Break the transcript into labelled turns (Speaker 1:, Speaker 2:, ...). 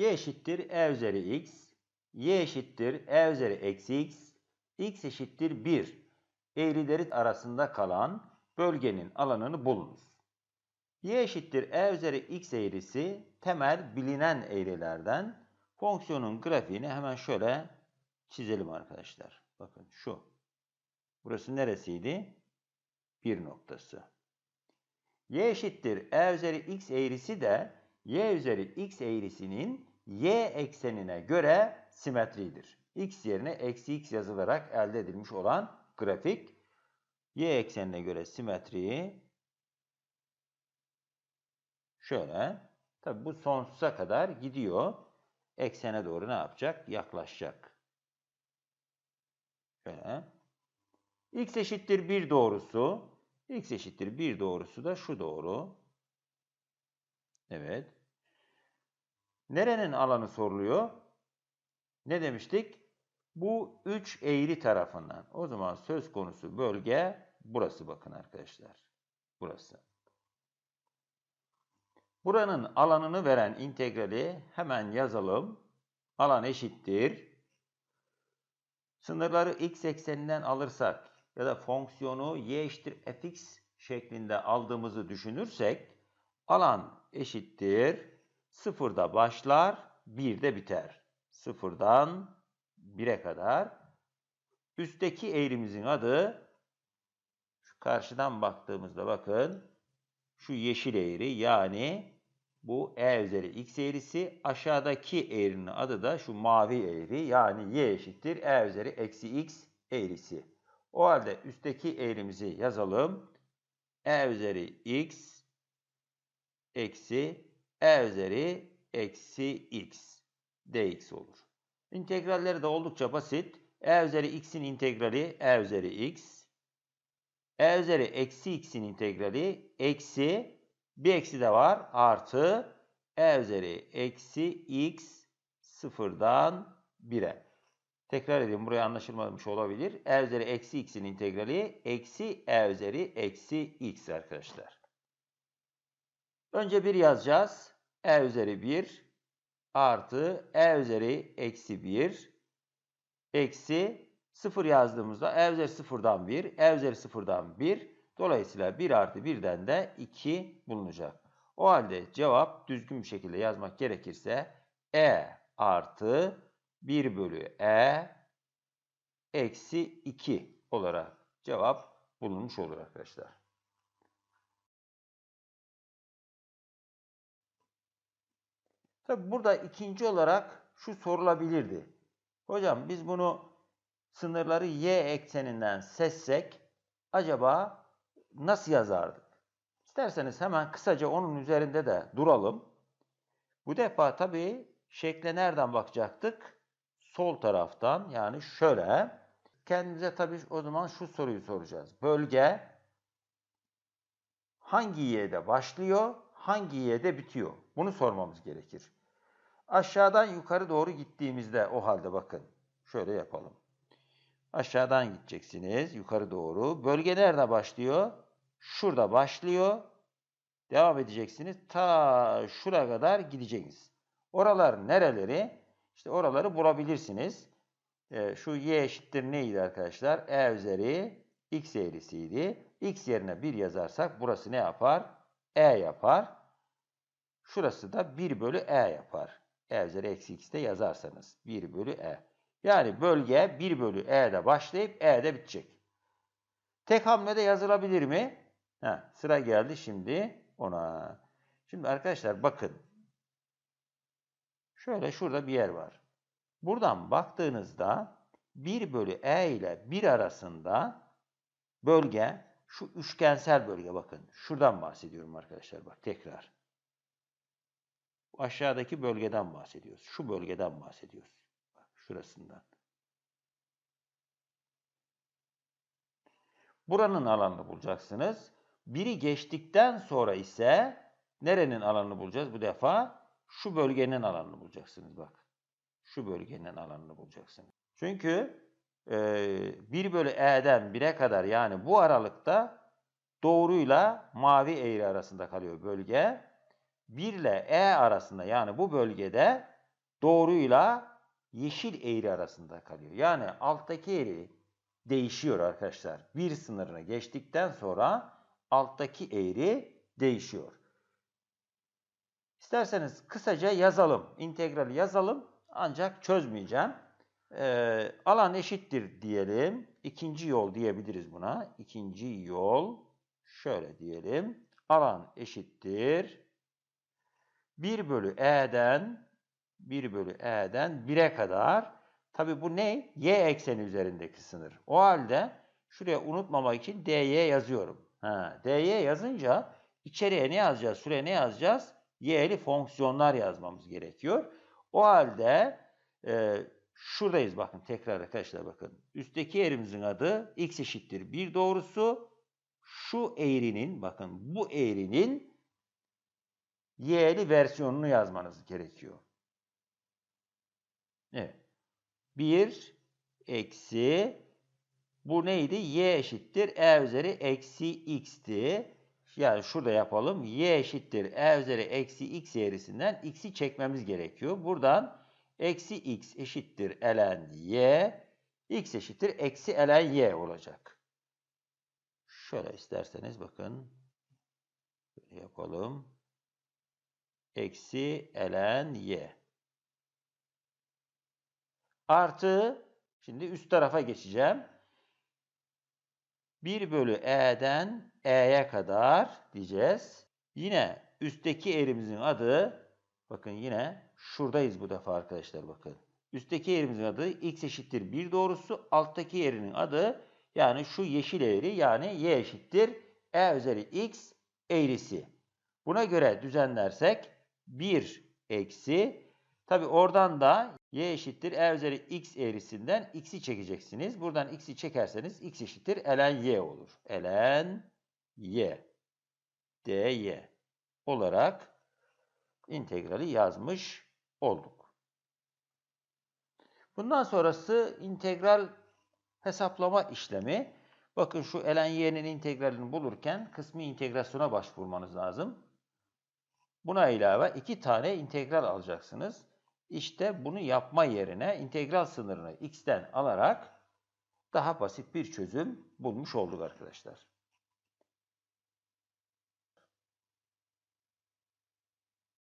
Speaker 1: y eşittir e üzeri x, y eşittir e üzeri eksi x, x eşittir 1 eğrileri arasında kalan bölgenin alanını bulunuz. y eşittir e üzeri x eğrisi temel bilinen eğrilerden fonksiyonun grafiğini hemen şöyle çizelim arkadaşlar. Bakın şu. Burası neresiydi? Bir noktası. y eşittir e üzeri x eğrisi de y üzeri x eğrisinin y eksenine göre simetridir. x yerine eksi x yazılarak elde edilmiş olan grafik y eksenine göre simetriyi şöyle tabi bu sonsuza kadar gidiyor. Eksene doğru ne yapacak? Yaklaşacak. Şöyle. x eşittir 1 doğrusu. x eşittir 1 doğrusu da şu doğru. Evet. Nerenin alanı soruluyor? Ne demiştik? Bu üç eğri tarafından. O zaman söz konusu bölge burası bakın arkadaşlar. Burası. Buranın alanını veren integrali hemen yazalım. Alan eşittir. Sınırları x ekseninden alırsak ya da fonksiyonu y eşittir fx şeklinde aldığımızı düşünürsek alan eşittir. Sıfırda başlar, birde biter. Sıfırdan 1'e kadar. Üstteki eğrimizin adı şu karşıdan baktığımızda bakın şu yeşil eğri yani bu e üzeri x eğrisi. Aşağıdaki eğrinin adı da şu mavi eğri yani y eşittir e üzeri eksi x eğrisi. O halde üstteki eğrimizi yazalım. e üzeri x eksi e üzeri eksi x dx olur. İntegralleri de oldukça basit. e üzeri x'in integrali e üzeri x. e üzeri eksi x'in integrali eksi bir eksi de var artı e üzeri eksi x sıfırdan 1'e. Tekrar edeyim buraya anlaşılmamış olabilir. e üzeri eksi x'in integrali eksi e üzeri eksi x arkadaşlar. Önce 1 yazacağız. e üzeri 1 artı e üzeri eksi 1 eksi 0 yazdığımızda e üzeri 0'dan 1, e üzeri 0'dan 1. Dolayısıyla 1 artı 1'den de 2 bulunacak. O halde cevap düzgün bir şekilde yazmak gerekirse e artı 1 bölü e eksi 2 olarak cevap bulunmuş olur arkadaşlar. Tabi burada ikinci olarak şu sorulabilirdi. Hocam biz bunu sınırları y ekseninden seçsek acaba nasıl yazardık? İsterseniz hemen kısaca onun üzerinde de duralım. Bu defa tabii şekle nereden bakacaktık? Sol taraftan yani şöyle. Kendimize tabii o zaman şu soruyu soracağız. Bölge hangi y'de başlıyor, hangi y'de bitiyor? Bunu sormamız gerekir. Aşağıdan yukarı doğru gittiğimizde o halde bakın. Şöyle yapalım. Aşağıdan gideceksiniz yukarı doğru. Bölge nerede başlıyor? Şurada başlıyor. Devam edeceksiniz. Ta şuraya kadar gideceksiniz. Oralar nereleri? İşte oraları bulabilirsiniz. Ee, şu y eşittir neydi arkadaşlar? E üzeri x eğrisiydi. x yerine 1 yazarsak burası ne yapar? E yapar. Şurası da 1 bölü E yapar. E üzeri eksi x'te yazarsanız. 1 bölü E. Yani bölge 1 bölü E'de başlayıp E'de bitecek. Tek hamlede yazılabilir mi? Heh, sıra geldi şimdi ona. Şimdi arkadaşlar bakın. Şöyle şurada bir yer var. Buradan baktığınızda 1 bölü E ile 1 arasında bölge şu üçgensel bölge bakın. Şuradan bahsediyorum arkadaşlar bak tekrar. Aşağıdaki bölgeden bahsediyoruz. Şu bölgeden bahsediyoruz. Bak şurasından. Buranın alanını bulacaksınız. Biri geçtikten sonra ise nerenin alanını bulacağız bu defa? Şu bölgenin alanını bulacaksınız bak. Şu bölgenin alanını bulacaksınız. Çünkü e, 1 bölü e'den 1'e kadar yani bu aralıkta doğruyla mavi eğri arasında kalıyor bölge. 1 ile e arasında yani bu bölgede doğruyla yeşil eğri arasında kalıyor. Yani alttaki eğri değişiyor arkadaşlar. Bir sınırını geçtikten sonra alttaki eğri değişiyor. İsterseniz kısaca yazalım. İntegrali yazalım. Ancak çözmeyeceğim. Ee, alan eşittir diyelim. İkinci yol diyebiliriz buna. İkinci yol şöyle diyelim. Alan eşittir. 1 bölü e'den 1 bölü e'den 1'e kadar. Tabi bu ne? Y ekseni üzerindeki sınır. O halde şuraya unutmamak için dy yazıyorum. Ha, dy yazınca içeriye ne yazacağız? Şuraya ne yazacağız? Y'li fonksiyonlar yazmamız gerekiyor. O halde e, şuradayız bakın tekrar arkadaşlar bakın. Üstteki eğrimizin adı x eşittir 1 doğrusu. Şu eğrinin bakın bu eğrinin y'li versiyonunu yazmanız gerekiyor. Evet. 1 eksi bu neydi? y eşittir e üzeri eksi x'ti. Yani şurada yapalım. y eşittir e üzeri eksi x eğrisinden x'i çekmemiz gerekiyor. Buradan eksi x eşittir ln y. x eşittir eksi ln y olacak. Şöyle isterseniz bakın. Böyle yapalım. Eksi ln y. Artı, şimdi üst tarafa geçeceğim. 1 bölü e'den e'ye kadar diyeceğiz. Yine üstteki eğrimizin adı, bakın yine şuradayız bu defa arkadaşlar bakın. Üstteki eğrimizin adı x eşittir 1 doğrusu, alttaki eğrinin adı yani şu yeşil eğri yani y eşittir e üzeri x eğrisi. Buna göre düzenlersek 1 eksi tabi oradan da y eşittir e üzeri x eğrisinden x'i çekeceksiniz. Buradan x'i çekerseniz x eşittir ln y olur. ln y dy olarak integrali yazmış olduk. Bundan sonrası integral hesaplama işlemi. Bakın şu ln y'nin integralini bulurken kısmi integrasyona başvurmanız lazım. Buna ilave iki tane integral alacaksınız. İşte bunu yapma yerine integral sınırını x'ten alarak daha basit bir çözüm bulmuş olduk arkadaşlar.